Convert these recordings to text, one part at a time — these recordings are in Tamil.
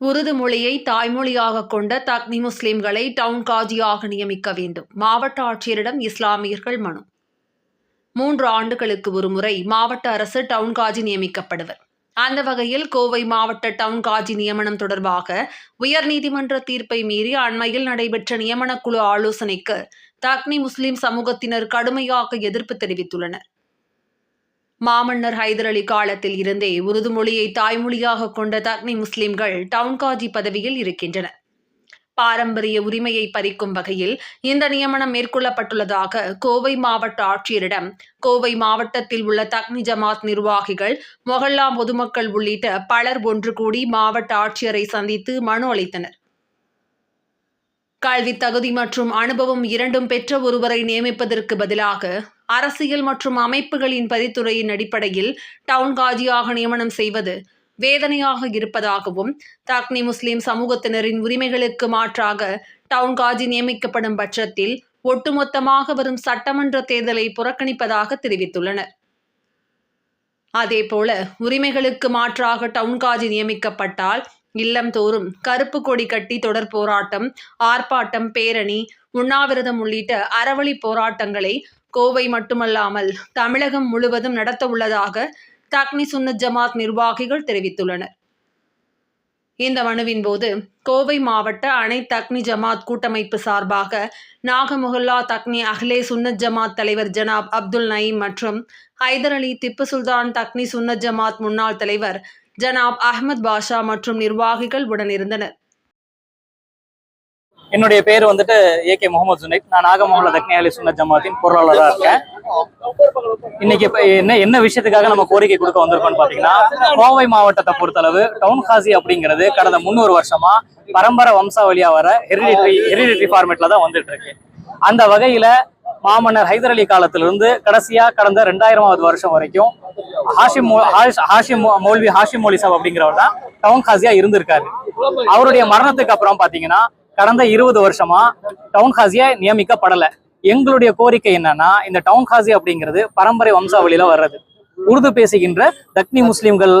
உருது மொழியை தாய்மொழியாக கொண்ட தக்னி முஸ்லிம்களை டவுன் காஜியாக நியமிக்க வேண்டும். மாவட்ட ஆட்சியரிடம் இஸ்லாமியர்கள் மனு. மூன்று ஆண்டுகளுக்கு ஒருமுறை மாவட்ட அரசு டவுன் காஜி நியமிக்கப்படுவர். அந்த வகையில் கோவை மாவட்ட டவுன் காஜி நியமனம் தொடர்பாக உயர்நீதிமன்ற தீர்ப்பை மீறி அண்மையில் நடைபெற்ற நியமனக்குழு ஆலோசனைக்கு தக்னி முஸ்லிம் சமூகத்தினர் கடுமையாக எதிர்ப்பு தெரிவித்துள்ளனர். மாமன்னர் ஹைதர் அலி காலத்தில் இருந்தே உருது மொழியை தாய்மொழியாக கொண்ட தக்னி முஸ்லிம்கள் டவுன்காஜி பதவியில் இருக்கின்றனர் பாரம்பரிய உரிமையை பறிக்கும் வகையில் இந்த நியமனம் மேற்கொள்ளப்பட்டுள்ளதாக கோவை மாவட்ட ஆட்சியரிடம் கோவை மாவட்டத்தில் உள்ள தக்னி ஜமாத் நிர்வாகிகள் மொஹல்லா பொதுமக்கள் உள்ளிட்ட பலர் ஒன்று கூடி மாவட்ட ஆட்சியரை சந்தித்து மனு அளித்தனர். கல்வி தகுதி மற்றும் அனுபவம் இரண்டும் பெற்ற ஒருவரை நியமிப்பதற்கு பதிலாக அரசியல் மற்றும் அமைப்புகளின் பரிந்துரையின் அடிப்படையில் டவுன் காஜியாக நியமனம் செய்வது வேதனையாக இருப்பதாகவும் தக்னி முஸ்லிம் சமூகத்தினரின் உரிமைகளுக்கு மாற்றாக டவுன் காஜி நியமிக்கப்படும் பட்சத்தில் ஒட்டுமொத்தமாக வரும் சட்டமன்ற தேர்தலை புறக்கணிப்பதாக தெரிவித்துள்ளனர். அதேபோல உரிமைகளுக்கு மாற்றாக டவுன் காஜி நியமிக்கப்பட்டால் இல்லம் தோறும் கருப்பு கொடி கட்டி தொடர் போராட்டம் ஆர்ப்பாட்டம் பேரணி உண்ணாவிரதம் உள்ளிட்ட அறவழி போராட்டங்களை கோவை மட்டுமல்லாமல் தமிழகம் முழுவதும் நடத்த உள்ளதாக தக்னி சுன்னத் ஜமாத் நிர்வாகிகள் தெரிவித்துள்ளனர். இந்த மனுவின் போது கோவை மாவட்ட அனை தக்னி ஜமாத் கூட்டமைப்பு சார்பாக நாகமுகல்லா தக்னி அஹ்லே சுன்னத் ஜமாத் தலைவர் ஜனாப் அப்துல் நயீம் மற்றும் ஹைதர் அலி திப்பு சுல்தான் தக்னி சுன்னத் ஜமாத் முன்னாள் தலைவர் ஜனாப் அஹ்மத் பாஷா மற்றும் நிர்வாகிகள் உடனிருந்தனர் என்னுடைய பேர் வந்துட்டு ஏ கே முகமது சுனைத் நான் நாகமோகல தக்னியாலி சுன்ன ஜமாத்தின் பொருளாளராக இருக்கேன். இன்னைக்கு என்ன என்ன விஷயத்துக்காக நம்ம கோரிக்கை கொடுக்க வந்திருக்கோம்னு பாத்தீங்கன்னா கோவை மாவட்டத்தை பொறுத்தளவு டவுன் காசி அப்படிங்கிறது கடந்த முந்நூறு வருஷமா பரம்பரை வம்சாவளியா வர ஹெரிடிட்ரி ஹெரிடிட்ரி ஃபார்மேட்ல தான் வந்துட்டு இருக்கு. அந்த வகையில மாமன்னர் ஹைதர் அலி காலத்திலிருந்து கடைசியா கடந்த ரெண்டாயிரமாவது வருஷம் வரைக்கும் ஹாஷிம் ஹாஷிம் மௌல்வி ஹாஷிம் மௌலி சாப் அப்படிங்கிறவர் தான் டவுன் காசியா இருந்திருக்காரு. அவருடைய மரணத்துக்கு அப்புறம் பாத்தீங்கன்னா கடந்த இருபது வருஷமா டவுன் காசியா நியமிக்கப்படல. எங்களுடைய கோரிக்கை என்னன்னா இந்த டவுன் காசி அப்படிங்கிறது பரம்பரை வம்சாவளியில வர்றது. உருது பேசுகின்ற தக்னி முஸ்லிம்கள்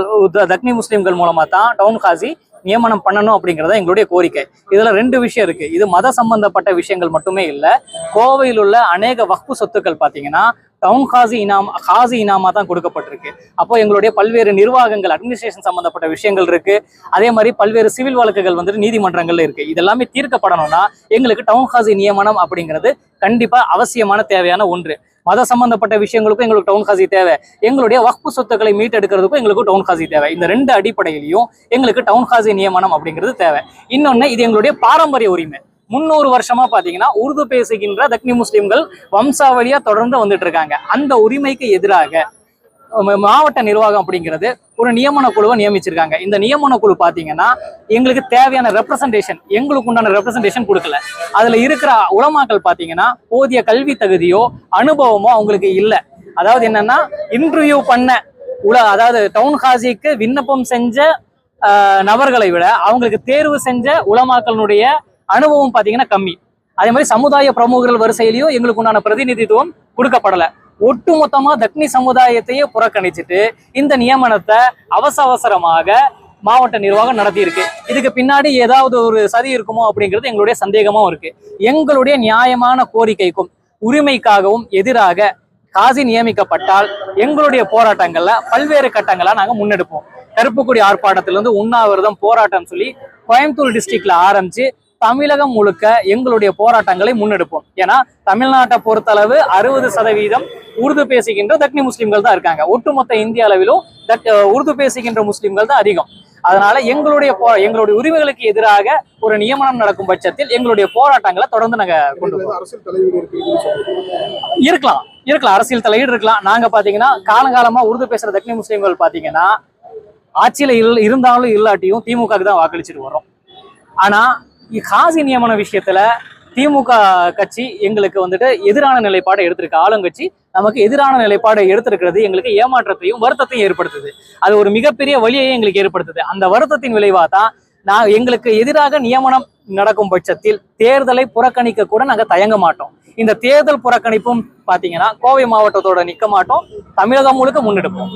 தக்னி முஸ்லிம்கள் மூலமா தான் டவுன் காசி நியமனம் பண்ணணும் அப்படிங்கிறத எங்களுடைய கோரிக்கை. இதுல ரெண்டு விஷயம் இருக்கு. இது மத சம்பந்தப்பட்ட விஷயங்கள் மட்டுமே இல்லை கோவையில் உள்ள அநேக வக்பு சொத்துக்கள் பார்த்தீங்கன்னா டவுன் ஹாசி இனாம் ஹாசி இனாமா தான் கொடுக்கப்பட்டிருக்கு. அப்போ எங்களுடைய பல்வேறு நிர்வாகங்கள் அட்மினிஸ்ட்ரேஷன் சம்பந்தப்பட்ட விஷயங்கள் இருக்கு. அதே மாதிரி பல்வேறு சிவில் வழக்குகள் வந்துட்டு நீதிமன்றங்கள்ல இருக்கு. இதெல்லாமே தீர்க்கப்படணும்னா எங்களுக்கு டவுன் ஹாசி நியமனம் அப்படிங்கிறது கண்டிப்பா அவசியமான தேவையான ஒன்று. மத சம்பந்தப்பட்ட விஷயங்களுக்கும் எங்களுக்கு டவுன் காசி தேவை. எங்களுடைய வக்பு சொத்துக்களை மீட்டெடுக்கிறதுக்கும் எங்களுக்கு டவுன் காசி தேவை. இந்த ரெண்டு அடிப்படையிலையும் எங்களுக்கு டவுன் காசி நியமனம் அப்படிங்கிறது தேவை. இன்னொன்று இது எங்களுடைய பாரம்பரிய உரிமை. முன்னூறு வருஷமா பாத்தீங்கன்னா உருது பேசுகின்ற தக்னி முஸ்லிம்கள் வம்சாவளியா தொடர்ந்து வந்துட்டு இருக்காங்க. அந்த உரிமைக்கு எதிராக மாவட்ட நிர்வாகம் அப்படிங்கிறது ஒரு நியமன குழுவை நியமிச்சிருக்காங்க. இந்த நியமன குழு பார்த்தீங்கன்னா எங்களுக்கு தேவையான ரெப்ரசன்டேஷன் எங்களுக்கு உண்டான ரெப்ரசன்டேஷன் கொடுக்கல. அதில் இருக்கிற உலமாக்கள் பார்த்தீங்கன்னா போதிய கல்வி தகுதியோ அனுபவமோ அவங்களுக்கு இல்லை. அதாவது என்னன்னா இன்டர்வியூ பண்ண உல அதாவது டவுன் ஹாசிக்கு விண்ணப்பம் செஞ்ச நபர்களை விட அவங்களுக்கு தேர்வு செஞ்ச உலமாக்களுடைய அனுபவம் பார்த்தீங்கன்னா கம்மி. அதே மாதிரி சமுதாய பிரமுகர்கள் வரிசையிலையும் எங்களுக்கு உண்டான பிரதிநிதித்துவம் கொடுக்கப்படல. ஒட்டுமொத்தமா தக்னி சமுதாயத்தையே புறக்கணிச்சிட்டு இந்த நியமனத்தை அவசர அவசரமாக மாவட்ட நிர்வாகம் நடத்தியிருக்கு. இதுக்கு பின்னாடி ஏதாவது ஒரு சதி இருக்குமோ அப்படிங்கிறது எங்களுடைய சந்தேகமும் இருக்கு. எங்களுடைய நியாயமான கோரிக்கைக்கும் உரிமைக்காகவும் எதிராக காசி நியமிக்கப்பட்டால் எங்களுடைய போராட்டங்கள்ல பல்வேறு கட்டங்களா நாங்க முன்னெடுப்போம். கருப்புக்குடி ஆர்ப்பாட்டத்திலிருந்து உண்ணாவிரதம் போராட்டம் சொல்லி கோயம்புத்தூர் டிஸ்ட்ரிக்ட்ல ஆரம்பிச்சு தமிழகம் முழுக்க எங்களுடைய போராட்டங்களை முன்னெடுப்போம். ஏன்னா தமிழ்நாட்டை பொறுத்தளவு அறுபது சதவீதம் உருது பேசுகின்ற தக்னி முஸ்லிம்கள் தான் இருக்காங்க. ஒட்டுமொத்த இந்திய அளவிலும் தக் உருது பேசுகின்ற முஸ்லிம்கள் தான் அதிகம். அதனால எங்களுடைய போ எங்களுடைய உரிமைகளுக்கு எதிராக ஒரு நியமனம் நடக்கும் பட்சத்தில் எங்களுடைய போராட்டங்களை தொடர்ந்து நாங்க கொண்டு இருக்கலாம். இருக்கலாம். அரசியல் தலையீடு இருக்கலாம். நாங்க பாத்தீங்கன்னா காலங்காலமா உருது பேசுற தக்னி முஸ்லிம்கள் பாத்தீங்கன்னா ஆட்சியில இருந்தாலும் இல்லாட்டியும் திமுகவுக்கு தான் வாக்களிச்சுட்டு வர்றோம். ஆனா காசி நியமன விஷயத்துல திமுக கட்சி எங்களுக்கு வந்துட்டு எதிரான நிலைப்பாடை எடுத்திருக்கு. ஆளுங்கட்சி நமக்கு எதிரான நிலைப்பாடை எடுத்திருக்கிறது. எங்களுக்கு ஏமாற்றத்தையும் வருத்தத்தையும் ஏற்படுத்துது. அது ஒரு மிகப்பெரிய வழியையும் எங்களுக்கு ஏற்படுத்துது. அந்த வருத்தத்தின் விளைவா தான் நான் எங்களுக்கு எதிராக நியமனம் நடக்கும் பட்சத்தில் தேர்தலை புறக்கணிக்க கூட நாங்க தயங்க மாட்டோம். இந்த தேர்தல் புறக்கணிப்பும் பாத்தீங்கன்னா கோவை மாவட்டத்தோட நிக்க மாட்டோம். தமிழகம் முழுக்க முன்னெடுப்போம்.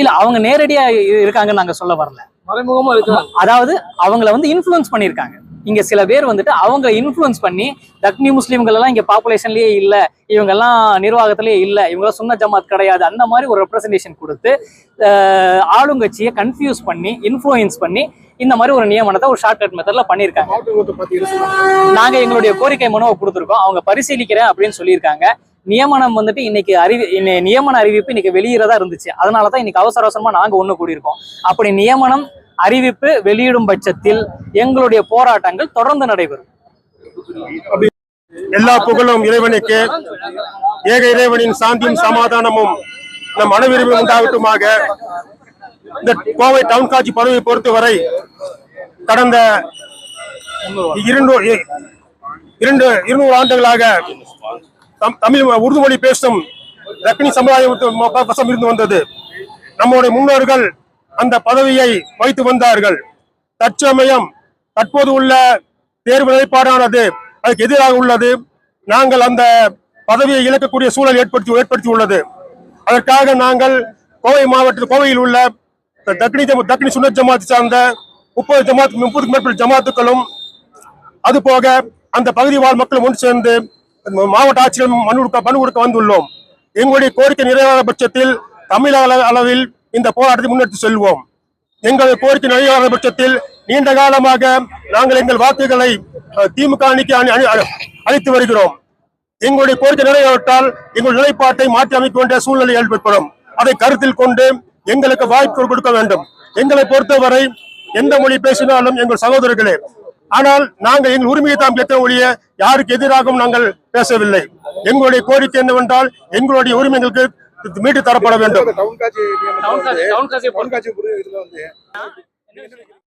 இல்ல அவங்க நேரடியா இருக்காங்கன்னு நாங்க சொல்ல வரல. மறைமுகமா இருக்கிறாங்க அதாவது அவங்கள வந்து இன்ஃப்ளூயன்ஸ் பண்ணியிருக்காங்க. இங்க சில பேர் வந்துட்டு அவங்க இன்ஃப்ளூயன்ஸ் பண்ணி தக்னி முஸ்லீம்கள் எல்லாம் இங்க பாப்புலேஷன்லயே இல்ல இவங்க எல்லாம் நிர்வாகத்திலேயே இல்ல இவங்க சுன்ன ஜமாத் கிடையாது அந்த மாதிரி ஒரு ரெப்ரசன்டேஷன் கொடுத்து ஆளுங்கட்சியை கன்ஃபியூஸ் பண்ணி இன்ஃப்ளூயன்ஸ் பண்ணி இந்த மாதிரி ஒரு நியமனத்தை ஒரு ஷார்ட்கட் மெத்தட்ல பண்ணியிருக்காங்க. நாங்க எங்களுடைய கோரிக்கை மனுவை கொடுத்துருக்கோம். அவங்க பரிசீலிக்கிறேன் அப்படின்னு சொல்லியிருக்காங்க. நியமனம் வந்துட்டு இன்னைக்கு அறிவி நியமன அறிவிப்பு இன்னைக்கு வெளியிறதா இருந்துச்சு. அதனாலதான் இன்னைக்கு அவசர அவசரமா நாங்க ஒண்ணு கூடியிருக்கோம். அப்படி நியமனம் அறிவிப்பு வெளியிடும் பட்சத்தில் எங்களுடைய போராட்டங்கள் தொடர்ந்து நடைபெறும். எல்லா புகழும் இறைவனுக்கு. ஏக இறைவனின் சாந்தியும் சமாதானமும் நம் அனைவருமே உண்டாகட்டுமாக. இந்த கோவை டவுன் காட்சி பதவியை பொறுத்தவரை கடந்த இரண்டு இரண்டு இருநூறு ஆண்டுகளாக தம்- தமிழ் உருது மொழி பேசும் ரக்னி சமுதாயம் இருந்து வந்தது. நம்முடைய முன்னோர்கள் அந்த பதவியை வைத்து வந்தார்கள். தற்சமயம் தற்போது உள்ள தேர்வு நிலைப்பாடானது அதுக்கு எதிராக உள்ளது. நாங்கள் அந்த பதவியை இழக்கக்கூடிய சூழல் ஏற்படுத்தி ஏற்படுத்தி உள்ளது அதற்காக நாங்கள் கோவை மாவட்டத்தில் கோவையில் உள்ள தக்னி தக்னி சுன்னத் ஜமாத் சார்ந்த முப்பது ஜமாத் முப்பதுக்கு மேற்பட்ட ஜமாத்துக்களும் அதுபோக அந்த பகுதி வாழ் மக்களும் ஒன்று சேர்ந்து மாவட்ட ஆட்சியர் மனு கொடுக்க மனு கொடுக்க வந்துள்ளோம். எங்களுடைய கோரிக்கை நிறைவேறாத பட்சத்தில் தமிழக அளவில் இந்த போராட்டத்தை முன்னெடுத்து செல்வோம். எங்கள் கோரிக்கை நிறைவேறாத பட்சத்தில் நீண்ட காலமாக நாங்கள் எங்கள் வாக்குகளை திமுக அணிக்கு அணி- அணி- அளித்து வருகிறோம். எங்களுடைய கோரிக்கை நிறைவேற்றால் எங்கள் நிலைப்பாட்டை மாற்றி அமைக்க வேண்டிய சூழ்நிலை ஏற்படும். அதை கருத்தில் கொண்டு எங்களுக்கு வாய்ப்பு கொடுக்க வேண்டும். எங்களை பொறுத்தவரை எந்த மொழி பேசினாலும் எங்கள் சகோதரர்களே. ஆனால் நாங்கள் எங்கள் உரிமையை தான் கேட்க ஒழிய யாருக்கு எதிராகவும் நாங்கள் பேசவில்லை. எங்களுடைய கோரிக்கை என்னவென்றால் எங்களுடைய உரிமைகளுக்கு மீட்டு தரப்பட வேண்டும்.